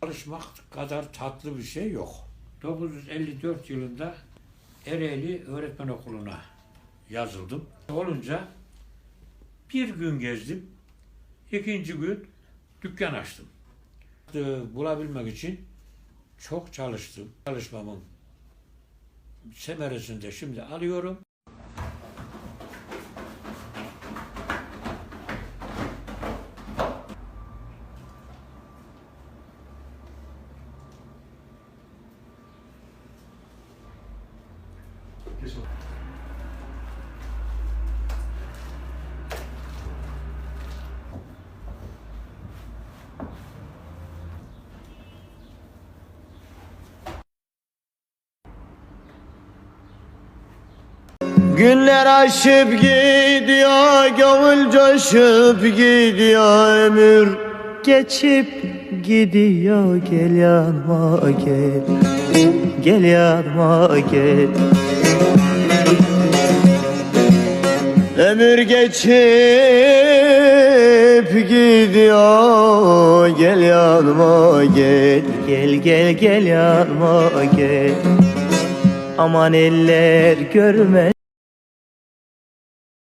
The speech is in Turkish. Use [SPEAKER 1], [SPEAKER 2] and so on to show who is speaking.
[SPEAKER 1] Çalışmak kadar tatlı bir şey yok. 954 yılında Ereğli Öğretmen Okulu'na yazıldım. Olunca bir gün gezdim. ikinci gün dükkan açtım. Ee, Bulabilmek için çok çalıştım. Çalışmamın semeresini de şimdi alıyorum.
[SPEAKER 2] Günler aşıp gidiyor, gönül coşup gidiyor ömür. Geçip gidiyor, gel yanıma gel. Gel yanıma gel Ömür geçip gidiyor, gel yanıma gel Gel gel gel yanıma gel. Aman eller görme